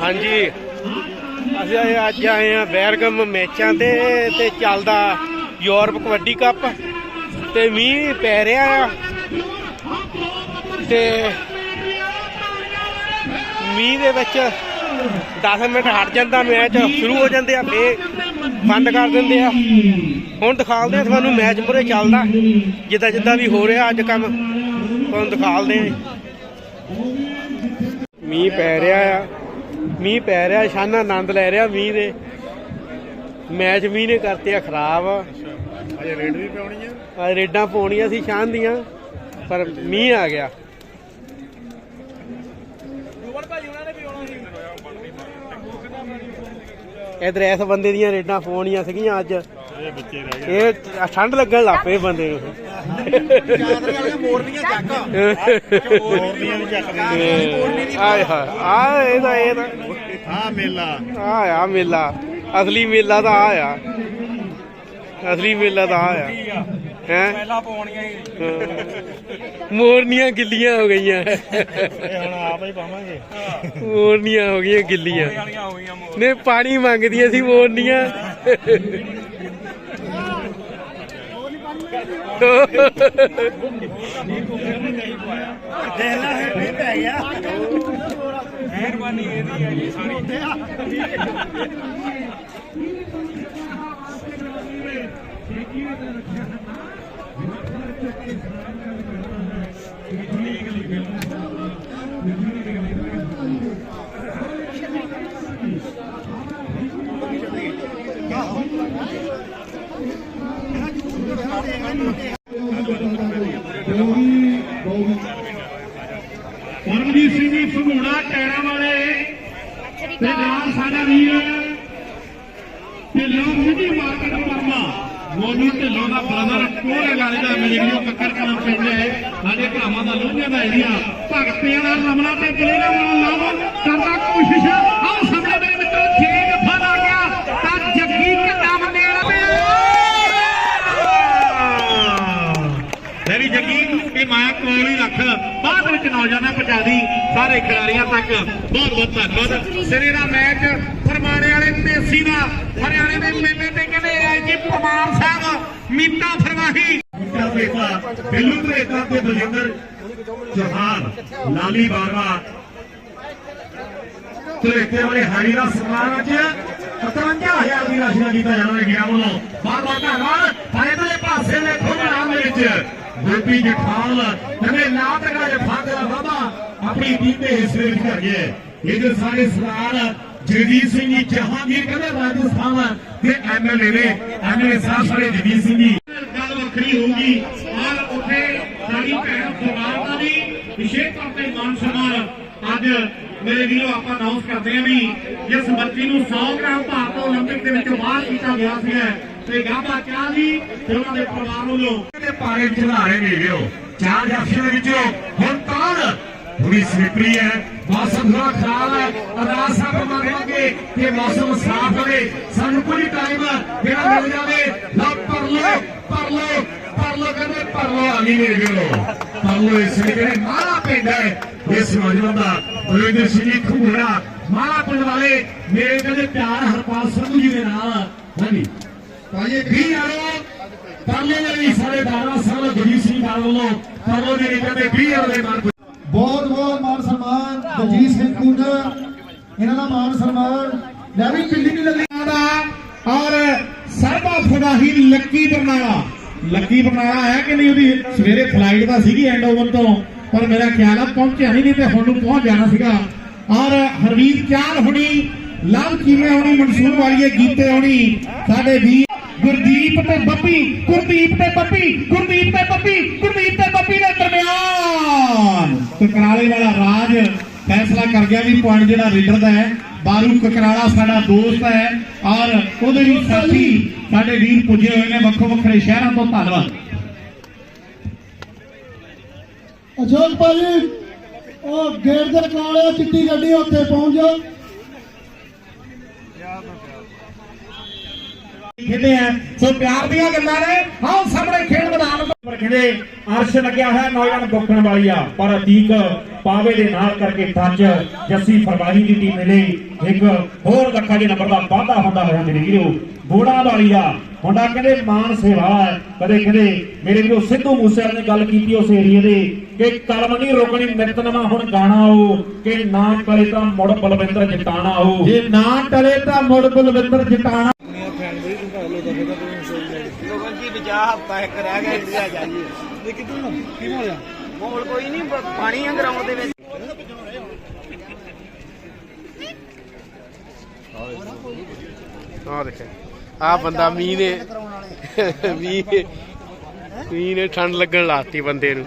ਹਾਂਜੀ। ਅਸੀਂ ਅੱਜ ਆਏ ਆ ਬੈਰਗਮ ਮੈਚਾਂ ਤੇ ਤੇ ਚੱਲਦਾ ਯੂਰਪ ਕਬੱਡੀ ਕੱਪ ਤੇ ਮੀਂਹ ਪੈ ਰਿਹਾ ਆ। ਤੇ ਮੀਂਹ ਦੇ ਵਿੱਚ 10 ਮਿੰਟ ਹਟ ਜਾਂਦਾ ਮੈਚ, ਸ਼ੁਰੂ ਹੋ ਜਾਂਦੇ ਆ, ਫੇਰ ਬੰਦ ਕਰ ਦਿੰਦੇ ਆ। ਹੁਣ ਦਿਖਾਲਦੇ ਆ ਤੁਹਾਨੂੰ ਮੈਚ ਪੂਰੇ ਚੱਲਦਾ, ਜਿੱਦਾਂ ਜਿੱਦਾਂ ਵੀ ਹੋ ਰਿਹਾ ਅੱਜ ਕੰਮ, ਤੁਹਾਨੂੰ ਦਿਖਾਲਦੇ ਆ। ਮੀਂਹ ਪੈ ਰਿਹਾ ਆ। ਮੀਂਹ ਪੈ ਰਿਹਾ ਸ਼ਾਨਾ ਆਨੰਦ ਲੈ ਰਿਹਾ ਮੀਂਹ ਦੇ। ਮੈਚ ਮੀਂਹ ਨੇ ਕਰਤੇ ਆ ਖਰਾਬ। ਅਜੇ ਰੇਡ ਵੀ ਪਾਉਣੀ ਆ। ਆ ਰੇਡਾਂ ਪਾਉਣੀਆਂ ਸੀ ਸ਼ਾਨ ਦੀਆਂ ਪਰ ਮੀਂਹ ਆ ਗਿਆ। ਇਧਰ ਇਸ ਬੰਦੇ ਦੀਆਂ ਰੇਡਾਂ ਪਾਉਣੀਆਂ ਸੀਗੀਆਂ ਅੱਜ। ਇਹ ਬੱਚੇ ਰਹਿ ਗਏ। ਇਹ ਠੰਡ ਲੱਗਣ ਲੱਗ ਬੰਦੇ ਨੂੰ। ਚਾਦਰ ਵਾਲੀਆਂ ਮੋਰਨੀਆਂ ਚੱਕ ਮੋਰਨੀਆਂ ਵੀ ਚੱਕਦੇ ਆਏ ਹਾਏ ਆ ਇਹਦਾ ਇਹਦਾ ਆ ਮੇਲਾ। ਆ ਆ ਮੇਲਾ। ਅਸਲੀ ਮੇਲਾ ਤਾਂ ਆ ਆ। ਅਸਲੀ ਮੇਲਾ ਤਾਂ ਆ ਆ। ਹੈ? ਪਹਿਲਾਂ ਪਾਉਣੀਆਂ ਹੀ। ਮੋਰਨੀਆਂ ਗਿੱਲੀਆਂ ਹੋ ਗਈਆਂ। ਇਹ ਹੁਣ ਆਪ ਹੀ ਪਾਵਾਂਗੇ। ਮੋਰਨੀਆਂ ਹੋ ਗਈਆਂ ਗਿੱਲੀਆਂ। ਵਾਲੀਆਂ ਹੋ ਗਈਆਂ ਮੋਰ ਨੇ ਪਾਣੀ ਮੰਗਦੀਆਂ ਸੀ ਮੋਰਨੀਆਂ। ਦੇਖ ਲੈ ਇਹ ਪੈ ਗਿਆ ਮਿਹਰਬਾਨੀ ਇਹਦੀ ਹੈ ਜੀ ਸਾਰੀ ਪਰਮਜੀਤ ਸਿੰਘ ਜੀ ਫਗੂੜਾ ਟੈਰਾਂ ਵਾਲੇ ਤੇ ਨਾਲ ਸਾਡਾ ਵੀਰ ਢਿੱਲੋਂ ਸਿਟੀ ਮਾਰਕੀਟ ਪਰਮਾ। ਮੋਨੂ ਢਿੱਲੋਂ ਦਾ ਬ੍ਰਦਰ ਕੋਰੇ ਵਾਲੇ ਦਾ ਮਜੀਰੀਓ ਕੱਕਰ ਕਲਾਂ ਪਿੰਡ ਹੈ। ਸਾਡੇ ਭਰਾਵਾਂ ਦਾ ਲੋਹੀਆਂ ਦਾ ਏਰੀਆ। ਭਗਤੀਆਂ ਦਾ ਰਮਲਾ ਤੇ ਕਲੇਰਾ ਵਾਲਾ ਲਾਭ ਕਰਦਾ ਕੋਸ਼ਿਸ਼। ਆਹ ਸਾਹਮਣੇ ਮੇਰੇ ਮਿੱਤਰੋ ਛੇ ਜਫਾ ਲਾ ਗਿਆ ਤਾਂ ਜੱਗੀ ਘੱਟਾ ਬੰਦੇ ਮੇਰੀ ਜੱਗੀ ਇਹ ਮਾਇਆ ਕੋਲ ਹੀ ਰੱਖ ਬਾਅਦ ਵਿੱਚ ਨੌਜਵਾਨਾਂ ਪਹੁੰਚਾ ਦੀ ਸਾਰੇ ਖਿਡਾਰੀਆਂ ਤੱਕ ਬਹੁਤ ਬਹੁਤ ਧੰਨਵਾਦ। ਸਿਰੇ ਦਾ ਮੈਚ ਫਰਮਾਣੇ ਵਾਲੇ ਮੇਸੀ ਦਾ, ਹਰਿਆਣੇ ਦੇ ਮੇਲੇ ਤੇ ਕਹਿੰਦੇ ਆਏ ਪਰਮਾਰ ਸਾਹਿਬ, ਮੀਤਾ ਫਰਮਾਹੀ। ਮੁੱਟਾ ਬੇਟਾ ਬਿੱਲੂ ਬੇਟਾ ਤੇ ਬਲਜਿੰਦਰ ਚੌਹਾਨ, ਲਾਲੀ ਬਾਰਵਾ। ਤੇ ਵਾਲੇ ਹਾਰੀ ਦਾ ਸਨਮਾਨ ਅੱਜ 55000 ਦੀ ਰਾਸ਼ੀ ਨਾਲ ਕੀਤਾ ਜਾਣਾ ਹੈ। ਗਿਆ ਵੱਲੋਂ। ਬਹੁਤ ਬਹੁਤ ਧੰਨਵਾਦ। ਫਾਇਦੇ ਦੇ ਪਾਸੇ ਦੇ ਖੁੱਲ੍ਹ ਦੇ ਵਿੱਚ ਗੋਪੀ ਜਠਾਲ ਕਹਿੰਦੇ ਨਾ ਤਕੜਾ ਜਠਾਲ ਦਾ ਵਾਦਾ ਆਪਣੀ ਟੀਮ ਦੇ ਹਿੱਸੇ ਵਿੱਚ ਕਰ ਗਿਆ ਇਹ ਸਾਡੇ ਸਰਦਾਰ ਜਗਜੀਤ ਸਿੰਘ ਜੀ ਜਹਾਂਗੀਰ ਕਹਿੰਦੇ ਰਾਜਸਥਾਨ ਦੇ ਐਮਐਲਏ ਨੇ ਐਮਐਲਏ ਸਾਹਿਬ ਸਾਡੇ ਜਗਜੀਤ ਸਿੰਘ ਜੀ ਗੱਲ ਵੱਖਰੀ ਹੋਊਗੀ ਔਰ ਉੱਥੇ ਸਾਡੀ ਭੈਣ ਸਰਦਾਰ ਦਾ ਵੀ ਵਿਸ਼ੇਸ਼ ਤੌਰ ਤੇ ਮਾਨ ਸਨਮਾਨ ਅੱਜ ਮੇਰੇ ਵੀਰੋ ਆਪਾਂ ਅਨਾਉਂਸ ਕਰਦੇ ਹਾਂ ਵੀ ਜਿਸ ਬੱਚੀ ਨੂੰ 100 ਗ੍ਰਾਮ ਭਾਰਤ 올림픽 ਦੇ ਵਿੱਚੋਂ ਬਾਹਰ ਕੀਤਾ ਗਿਆ ਸੀ ਤੇ ਗਾਬਾ ਚਾਹ ਜੀ ਤੇ ਉਹਨਾਂ ਦੇ ਪਰਿਵਾਰ ਵੱਲੋਂ ਦੇ ਪਾਰੇ ਚੜਾਰੇ ਨੇ ਵੀਰੋ ਚਾਰ ਜਾਫੀਆਂ ਦੇ ਵਿੱਚੋਂ ਹੁਣ ਕੌਣ? ਪੂਰੀ ਸਲਿਪਰੀ ਹੈ, ਮੌਸਮ ਥੋੜਾ ਖਰਾਬ ਹੈ, ਅਰਦਾਸ ਸਾਹਿਬ ਮੰਗਾਂਗੇ ਕਿ ਮੌਸਮ ਸਾਫ਼ ਹੋਵੇ ਸਾਨੂੰ ਕੋਈ ਟਾਈਮ ਜਿਹੜਾ ਮਿਲ ਜਾਵੇ, ਲਓ ਪਰ ਲੋ ਪਰ ਲੋ ਪਰ ਲੋ ਕਹਿੰਦੇ ਪਰ ਲੋ ਆ ਮੇਰੇ ਵੀਰੋ ਪਰ ਲੋ ਇਸ ਲਈ ਜਿਹੜੇ ਮਾਰਾ ਪਿੰਡ ਹੈ, ਇਸ ਨੌਜਵਾਨ ਦਾ ਬਲਵਿੰਦਰ ਸਿੰਘ ਜੀ ਖੂੜਾ ਮਾਰਾ ਪਿੰਡ ਵਾਲੇ ਮੇਰੇ ਕਹਿੰਦੇ ਪਿਆਰ ਹਰਪਾਲ ਸੰਧੂ ਜੀ ਦੇ ਨਾਲ ਹਾਂਜੀ। ਭਾਈ ਵੀ ਆਰੋ ਪਰਲੇ ਵਾਲੀ ਸਾਰੇ ਦਾਰਾ ਸਾਹਿਬ ਗੁਰਜੀਤ ਸਿੰਘ ਨਾਲ ਵੱਲੋਂ ਪਰਲੋ ਦੇ ਕਹਿੰਦੇ 20 ਆਰੋ ਮਾਨ ਬਹੁਤ ਬਹੁਤ ਮਾਨ ਸਨਮਾਨ, ਦਲਜੀਤ ਸਿੰਘ ਕੁੰਡ, ਇਹਨਾਂ ਦਾ ਮਾਨ ਸਨਮਾਨ। ਲੈ ਵੀ ਪਿੰਡੀ ਨਹੀਂ ਲੱਗੀ ਦਾ, ਔਰ ਸਰਬਾ ਫਦਾਹੀ ਲੱਕੀ ਬਰਨਾਲਾ। ਲੱਕੀ ਬਰਨਾਲਾ ਆਇਆ ਕਿ ਨਹੀਂ ਉਹਦੀ? ਸਵੇਰੇ ਫਲਾਈਟ ਦਾ ਸੀਗੀ ਐਂਡਓਵਰ ਤੋਂ, ਪਰ ਮੇਰਾ ਖਿਆਲ ਆ ਪਹੁੰਚਿਆ ਨਹੀਂ ਨਹੀਂ ਤੇ ਹੁਣ ਨੂੰ ਪਹੁੰਚ ਜਾਣਾ ਸੀਗਾ। ਔਰ ਹਰਵੀਰ ਚਾਲ ਹੁਣੀ ਲਵ ਚੀਮੇ ਹੋਣੀ, ਮਨਸੂਰ ਵਾਲੀਏ ਗੀਤੇ ਹੋਣੀ, ਸਾਡੇ ਵੀ ਗੁਰਦੀਪ ਤੇ ਬੱਪੀ ਗੁਰਦੀਪ ਤੇ ਬੱਪੀ ਗੁਰਦੀਪ ਤੇ ਬੱਪੀ ਗੁਰਦੀਪ ਤੇ ਬੱਪੀ ਦੇ ਦਰਮਿਆਨ। ਕਕਰਾਲੇ ਵਾਲਾ ਰਾਜ ਫੈਸਲਾ ਕਰ ਗਿਆ ਵੀ ਪੁਆਇੰਟ ਜਿਹੜਾ ਰੀਡਰ ਦਾ ਹੈ, ਬਾਰੂ ਕਕਰਾਲਾ ਸਾਡਾ ਦੋਸਤ ਹੈ, ਔਰ ਉਹਦੇ ਵੀ ਸਾਥੀ ਸਾਡੇ ਵੀਰ ਪੁੱਜੇ ਹੋਏ ਨੇ, ਵੱਖੋ ਵੱਖਰੇ ਸ਼ਹਿਰਾਂ ਤੋਂ, ਧੰਨਵਾਦ। ਅਜੋਲ ਭਾਜੀ, ਉਹ ਗੇਟ ਦੇ ਕੋਲ ਚਿੱਟੀ ਗੱਡੀ ਉੱਥੇ ਪਹੁੰਚ ਜਾਓ। ਖੇਡੇ ਆ। ਸੋ ਪਿਆਰ ਦੀਆਂ ਗੱਲਾਂ ਨੇ। ਆਓ ਸਾਹਮਣੇ ਖੇਡ ਮੈਦਾਨ ਪਰ ਕਹਿੰਦੇ ਅਰਸ਼ ਲੱਗਿਆ ਹੈ ਨੌਜਵਾਨ ਬੋਕਣ ਵਾਲੀ ਆ ਪਰ ਅਤੀਕ ਪਾਵੇ ਦੇ ਨਾਲ ਕਰਕੇ ਟੱਚ ਜੱਸੀ ਫਰਵਾਰੀ ਦੀ ਟੀਮ ਲਈ ਇੱਕ ਹੋਰ ਲੱਖਾ ਦੇ ਨੰਬਰ ਦਾ ਵਾਧਾ ਹੁੰਦਾ ਹੋਇਆ ਮੇਰੇ ਵੀਰੋ। ਬੋੜਾ ਵਾਲੀ ਆ ਮੁੰਡਾ ਕਹਿੰਦੇ, ਮਾਨ ਸੇਵਾ ਹੈ। ਕਦੇ ਕਹਿੰਦੇ, ਮੇਰੇ ਵੀਰੋ, ਸਿੱਧੂ ਮੂਸੇਵਾਲੇ ਨੇ ਗੱਲ ਕੀਤੀ ਉਸ ਏਰੀਏ ਦੇ ਕਿ ਕਲਮ ਨਹੀਂ ਰੋਕਣੀ ਨਿਤਨਵਾ ਹੁਣ ਗਾਣਾ ਉਹ ਕਿ ਨਾ ਕਰੇ ਤਾਂ ਮੁੜ ਬਲਵਿੰਦਰ ਜਟਾਣਾ ਉਹ ਜੇ ਨਾ ਟਲੇ ਤਾਂ ਮੁੜ ਬਲਵਿੰਦਰ ਜਟਾਣਾ ਵਿਚਾ ਹਫਤਾ ਇੱਕ ਰਹਿ ਗਿਆ ਇੰਡੀਆ ਜਾਈਏ। ਇਹ ਕਿਦੋਂ ਕੀ ਹੋਇਆ? ਮਾਹੌਲ ਕੋਈ ਨਹੀਂ ਪਾਣੀ ਆ ਗਰਾਊਂਡ ਦੇ ਵਿੱਚ। ਆ ਦੇਖੇ ਆ ਬੰਦਾ ਮੀਂਹ ਨੇ ਮੀਂਹ ਮੀਂਹ ਨੇ ਠੰਡ ਲੱਗਣ ਲਾਤੀ ਬੰਦੇ ਨੂੰ।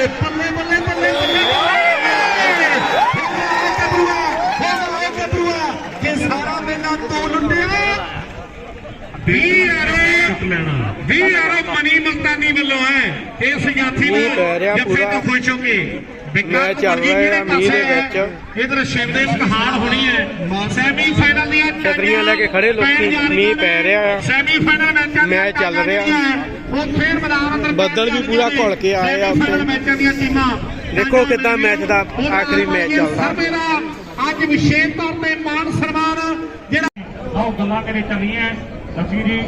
ਬੱਲੇ ਬੱਲੇ ਬੱਲੇ ਬੱਲੇ ਗੱਭਰੂਆ ਹੋ ਗੱਭਰੂਆ ਜੇ ਸਾਰਾ ਮੇਲਾ ਤੂੰ ਲੁੱਟਿਆ ਵੀ ਆਰੋ ਵੀ ਆਰੋ ਮਨੀ ਮਲਤਾਨੀ ਵੱਲੋਂ ਹੈ ਇਸ ਯਾਥੀ ਮੀਂਹ ਪੈ ਰਿਹਾ ਜੱਫੇ ਪੂਰਾ। ਤੋਂ ਖੁਸ਼ ਹੋ ਕੇ ਮੈਚ ਚੱਲ ਰਿਹਾ ਹੈ ਮੀਂਹ ਦੇ ਵਿੱਚ। ਇਧਰ ਕਹਾਣ ਹੋਣੀ ਹੈ ਸੈਮੀ ਫਾਈਨਲ ਦੀਆਂ ਛਤਰੀਆਂ ਲੈ ਕੇ ਖੜੇ ਲੋਕੀ, ਪੈਣ ਜਾ ਰਹੀਆਂ ਮੀਂਹ ਪੈ ਰਿਹਾ। ਸੈਮੀ ਫਾਈਨਲ ਮੈਚਾਂ ਚੱਲ ਰਿਹਾ। ਉਹ ਫੇਰ ਮੈਦਾਨ ਅੰਦਰ ਬੱਦਲ ਵੀ ਪੂਰਾ ਘੁਲ ਕੇ ਆਏ ਆ ਮੈਚਾਂ ਦੀਆਂ ਟੀਮਾਂ। ਦੇਖੋ ਕਿੱਦਾਂ ਮੈਚ ਦਾ ਆਖਰੀ ਮੈਚ ਚੱਲਦਾ। ਅੱਜ ਵਿਸ਼ੇਸ਼ ਤੌਰ ਤੇ ਮਾਨ ਸਨਮਾਨ ਜਿਹੜਾ ਆਓ ਗੱਲਾਂ ਕਰੇ ਚੱਲੀਆਂ ਸੱਚੀ ਜੀ।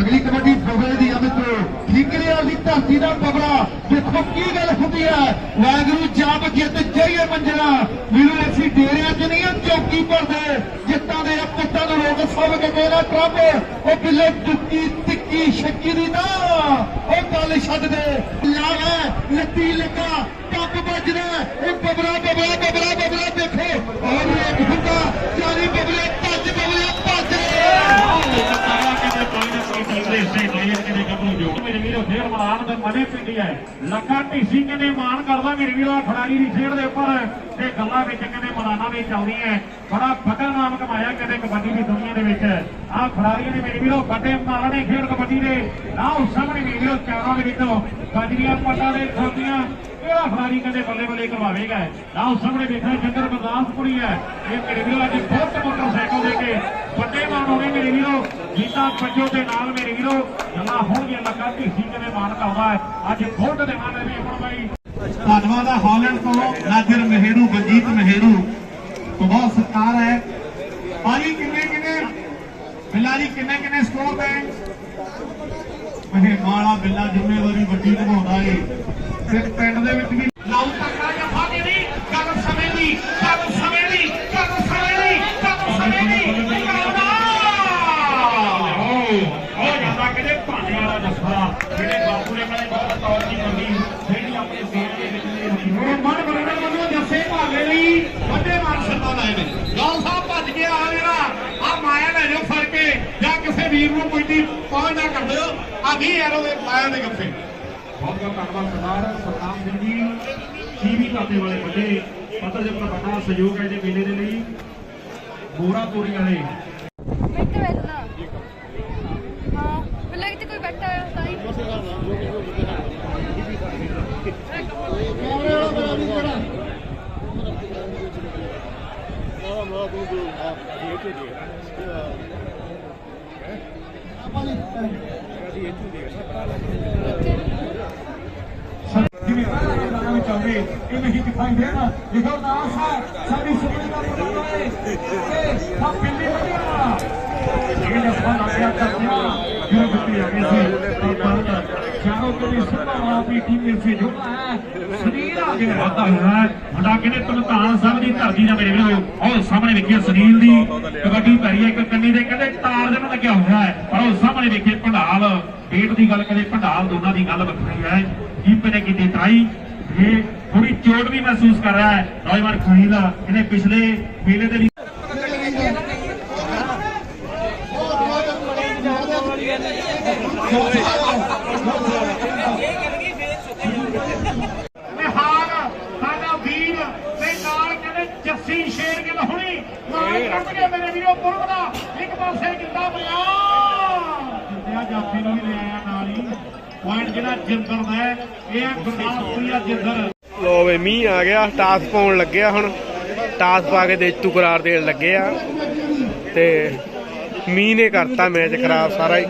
ਅਗਲੀ ਕਬੱਡੀ ਬਗਲੇ ਦੀ ਆ ਮਿੱਤਰੋ ਠੀਕਰੇ ਵਾਲੀ ਧਰਤੀ ਦਾ ਬਬਲਾ ਦੇਖੋ ਕੀ ਗੱਲ ਹੁੰਦੀ ਹੈ ਵਾਹਿਗੁਰੂ ਜਾਪ ਜਿੱਤ ਜਾਈਏ ਮੰਜਣਾ। ਵੀਰੋ ਅਸੀਂ ਡੇਰਿਆਂ 'ਚ ਨਹੀਂ ਚੌਕੀ ਭਰਦੇ ਜਿੱਤਾਂ ਦੇ ਆ ਪੁੱਤਾਂ ਨੂੰ ਲੋਕ ਸਭ ਕੇ ਦੇਣਾ ਉਹ ਬਿੱਲੇ ਟੁੱਕੀ ਟਿੱਕੀ ਸ਼ੱਕੀ ਦੀ ਨਾ ਉਹ ਗੱਲ ਛੱਡ ਦੇ। ਲਾਵਾ ਲੱਤੀ ਲੱਗਾ। ਟੱਪ ਵੱਜਦਾ। ਉਹ ਬਬਲਾ ਬਬਲਾ ਬਬਲਾ ਮਨੇ ਪਿੰਡੀ ਹੈ ਲੱਖਾ ਢੀਸੀ ਕਹਿੰਦੇ ਮਾਣ ਕਰਦਾ ਮੇਰੇ ਵੀਰੋ ਖਿਡਾਰੀ ਦੀ ਖੇਡ ਦੇ ਉੱਪਰ ਤੇ ਗੱਲਾਂ ਵਿੱਚ ਕਹਿੰਦੇ ਮਲਾਨਾ ਵਿੱਚ ਚੱਲਦੀਆਂ ਹੈ। ਬੜਾ ਫਕਰ ਨਾਮ ਕਮਾਇਆ ਕਹਿੰਦੇ ਕਬੱਡੀ ਦੀ ਦੁਨੀਆ ਦੇ ਵਿੱਚ। ਆਹ ਖਿਡਾਰੀਆਂ ਨੇ ਮੇਰੇ ਵੀਰੋ, ਵੱਡੇ ਮਾਲਣੇ ਖੇਡ ਕਬੱਡੀ ਦੇ। ਆਹ ਉਸ ਸਾਹਮਣੇ ਮੇਰੇ ਵੀਰੋ, ਚਾਰਾਂ ਦੇ ਵਿੱਚੋਂ ਗਾਜਰੀਆਂ ਪੱਟਾਂ ਦੇ ਖੋਤੀਆਂ ਕਿਹੜਾ ਖਿਡਾਰੀ ਕਹਿੰਦੇ ਬੱਲੇ ਬੱਲੇ ਕਰਵਾਵੇਗਾ? ਆਹ ਉਸ ਸਾਹਮਣੇ ਵੇਖਣਾ ਚੰਦਰ ਬਰਦਾਸਪੁਰੀ ਹੈ ਇਹ ਮੇਰੇ ਵੀਰੋ, ਅੱਜ ਬਹੁਤ ਮੋਟਰਸਾਈਕਲ ਦੇ ਕੇ ਵੱਡੇ ਮਾਨ ਹੋਣੇ ਮੇਰੇ ਵੀਰੋ। ਗੀਤਾ ਪੰਜੋ ਦੇ ਨਾਲ ਮੇਰੇ ਵੀਰੋ। ਗੱਲਾਂ ਹੋਣਗੀਆਂ ਲੱਗਾ ਢੀਸੀ ਕਿਵੇਂ ਮਾਨ ਕਰਦਾ ਹੈ। ਅੱਜ ਖੁੱਡ ਦੇ ਨਾਲ ਵੀ ਆਪਣਾ ਬਾਈ। ਧੰਨਵਾਦ ਹੈ ਹਾਲੈਂਡ ਤੋਂ ਨਾਜ਼ਰ ਮਹਿਰੂ ਬਜੀਤ ਮਹਿਰੂ ਤੋਂ ਬਹੁਤ ਸਤਿਕਾਰ ਹੈ। ਭਾਜੀ, ਕਿੰਨੇ ਕਿੰਨੇ? ਬਿੱਲਾ ਜੀ ਕਿੰਨੇ ਕਿੰਨੇ ਸਕੋਰ ਹੈ ਇਹ ਮਾਲਾ ਬਿੱਲਾ ਜ਼ਿੰਮੇਵਾਰੀ ਵੱਡੀ ਨਿਭਾਉਂਦਾ ਏ। ਤੇ ਪਿੰਡ ਦੇ ਵਿੱਚ ਵੀ ਲਾਉ ਤੱਕਾ ਜਾਂ ਫਾਦੇ ਨਹੀਂ ਗੱਲ ਸਮੇਂ ਦੀ ਗੱਲ ਸਮੇਂ ਦੀ ਗੱਲ ਸਮੇਂ ਦੀ ਗੱਲ ਸਮੇਂ ਦੀ ਉਹ ਜਾਂਦਾ ਭਾਂਡੇ ਵਾਲਾ ਜੱਫਾ ਜਿਹੜੇ ਬਾਪੂ ਨੇ ਕਹਿੰਦੇ ਬਹੁਤ ਤੌਰ ਦੀ ਮੰਗੀ ਜਿਹੜੀ ਆਪਣੇ ਦੇਸ਼ ਦੇ ਵਿੱਚ ਨਹੀਂ ਹੁੰਦੀ ਉਹ ਮਨ ਬਰਨਰ ਵੱਲੋਂ ਜੱਫੇ ਭਾਗੇ ਲਈ ਵੱਡੇ ਮਾਨ ਸਨਮਾਨ ਆਏ ਨੇ। ਲਾਲ ਸਾਹਿਬ ਭੱਜ ਗਿਆ ਆ ਜਿਹੜਾ ਆ ਮਾਇਆ ਲੈ ਜਾਓ ਫੜ ਕੇ ਜਾਂ ਕਿਸੇ ਵੀਰ ਨੂੰ ਕੋਈ ਦੀ ਪਹੁੰਚ ਨਾ ਕਰ ਦਿਓ। ਆ 20 ਯਾਰੋ ਦੇ ਮਾਇਆ ਦੇ ਗੱਫੇ। ਬਹੁਤ ਬਹੁਤ ਧੰਨਵਾਦ ਸਰਦਾਰ ਸਤਨਾਮ ਸਿੰਘ ਜੀ ਟੀਵੀ ਕਾਤੇ ਵਾਲੇ ਵੱਡੇ ਪਤਾ ਜਬ ਦਾ ਵੱਡਾ ਸਹਿਯੋਗ ਹੈ ਜੇ ਮੇਲੇ ਦੇ ਲਈ। ਗੋਰਾ ਤੋਰੀ ਵਾਲੇ ਮੈਂ ਇੱਥੇ ਬੈਠਣਾ ਹਾਂ ਪਹਿਲਾਂ ਇੱਥੇ ਕੋਈ ਬੈਠਾ ਹੈ ਤਾਂ ਹੀ ਜਿਵੇਂ ਨਾਮ ਵਿੱਚ ਆਉਂਦੇ ਇਹ ਨਹੀਂ ਦਿਖਾਈ ਦੇਣਾ ਲਿਖੋ ਦਾਸ ਹੈ ਸਾਡੀ ਸੁਣੀ ਦਾ ਪਤਾ ਹੈ ਕਿ ਆ ਪਿੰਡੀ ਵਧੀਆ ਇਹ ਜਫਾ ਲੱਗਿਆ ਕਰਦਿਆ ਜੋ ਦਿੱਤੀ ਆ ਗਈ ਸੀ ਪਰ ਚਾਹੋ ਕੋਈ ਸੁਣਾ ਆਪੀ ਟੀਮ ਵਿੱਚ ਜੁੜਨਾ ਹੈ ਸਰੀਰ ਆ ਗਿਆ ਹੋਇਆ ਮੁੰਡਾ ਕਹਿੰਦੇ ਤਲਤਾਨ ਸਾਹਿਬ ਦੀ ਧਰਤੀ ਦਾ ਮੇਰੇ ਵੀਰੋ, ਉਹ ਸਾਹਮਣੇ ਵੇਖਿਆ ਸੁਨੀਲ ਦੀ, ਕਬੱਡੀ ਭਰੀ ਇੱਕ ਕੰਨੀ ਦੇ, ਕਹਿੰਦੇ ਤਾਰ ਦੇ ਨਾਲ ਲੱਗਿਆ ਹੋਇਆ ਹੈ, ਪਰ ਉਹ ਸਾਹਮਣੇ ਵੇਖੇ ਭੰਡਾਲ। ਪੇਟ ਦੀ ਗੱਲ ਕਰੇ ਭੰਡਾਲ ਦੋਨਾਂ ਦੀ ਗੱਲ ਵੱਖਰੀ ਹੈ। ਕੀਪੇ ਨੇ ਕੀਤੀ ਟਰਾਈ, ਇਹ ਥੋੜੀ ਚੋਟ ਵੀ ਮਹਿਸੂਸ ਕਰ ਰਿਹਾ ਹੈ। ਨੌਜਵਾਨ ਖਾਈ ਦਾ ਇਹਨੇ ਪਿਛਲੇ ਮੇਲੇ ਦੇ ਵੀ ਨਿਹਾਲ ਸਾਡਾ ਵੀਰ ਤੇ ਨਾਲ ਕਹਿੰਦੇ ਜੱਸੀ ਸ਼ੇਰ ਗਿੱਲ ਹੁਣੀ ਨਾਲ ਕੱਢ ਮੇਰੇ ਇੱਕ ਪਾਸੇ ਗਿੱਲਾ ਪਿਆ। ਜਿੰਦਿਆ ਜਾਫੀ ਨੂੰ ਵੀ ਲੈ ਆਇਆ ਨਾਲ ਹੀ। ਪੁਆਇੰਟ ਜਿਹੜਾ ਜਿੰਦਰ ਦਾ ਹੈ, ਇਹ ਹੈ ਗੁਰਦਾਸਪੁਰੀਆ ਜਿੰਦਰ। ਲੋ ਵੇ ਮੀਂਹ ਆ ਗਿਆ, ਟਾਸ ਪਾਉਣ ਲੱਗਿਆ ਹੁਣ। ਟਾਸ ਪਾ ਕੇ ਦੇਤੂ ਕਰਾਰ ਦੇਣ ਲੱਗੇ ਆ। ਤੇ ਮੀਂਹ ਨੇ ਕਰਤਾ ਮੈਚ ਖਰਾਬ ਸਾਰਾ ਹੀ।